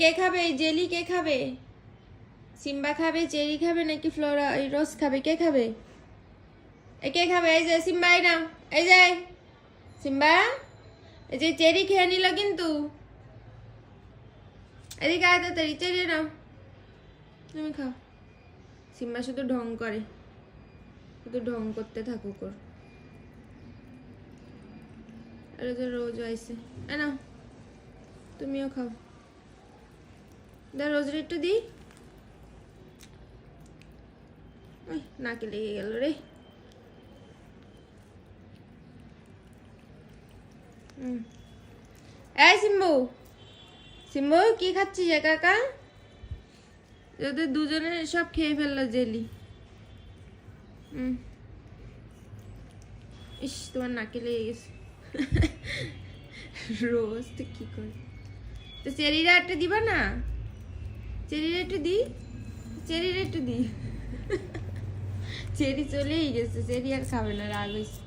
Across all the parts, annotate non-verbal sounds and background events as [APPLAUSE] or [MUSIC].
কে খাবে? এই জেলি কে খাবে? সিম্বা খাবে? চেরি খাবে? নাকি ফ্লোরা, এই রোজ খাবে? কে খাবে? এ কে খাবে? এই যে সিম্বা, এই নাও। এই যে, সিম্বা। এই যে চেরি খেয়ে নিল কিন্তু। এদিকে আয় তাড়াতাড়ি চেরি নাও। তুমি খাও। সিম্বা শুধু ঢং করে। শুধু ঢং করতে থাকুক ওর। আরে তো রোজ আইসে। এ নাও। তুমিও খাও। দা রোজের একটু দিই। ওই, নাকে লেগে গেল রে। এই সিম্বু সিম্বু, কি খাচ্ছিস একা ওদের দুজনে সব খেয়ে ফেলল জেলি। হুম ইস, তোমার নাকে লেগে গেছে। [LAUGHS] রোজ, তো কি করে? তো চেরিরা একটা দিবা না? চেরিরা একটু দি চেরিরা একটু দি চেরি চলেই গেছে, চেরি আর খাবে না, রাগ হয়েছে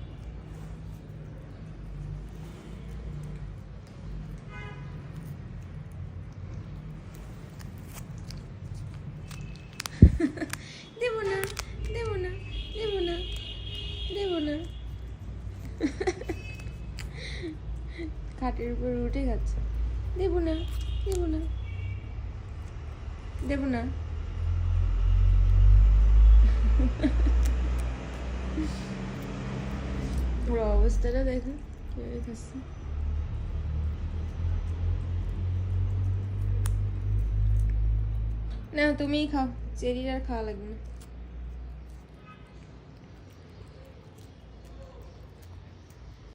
খাটের উপর উঠে যাচ্ছে। দেবো না দেবো না। দেবো না। ওর অবস্থাটা দেখো, কীভাবে খাচ্ছে। না, তুমিই খাও, চেরির আর খাওয়া লাগবে না।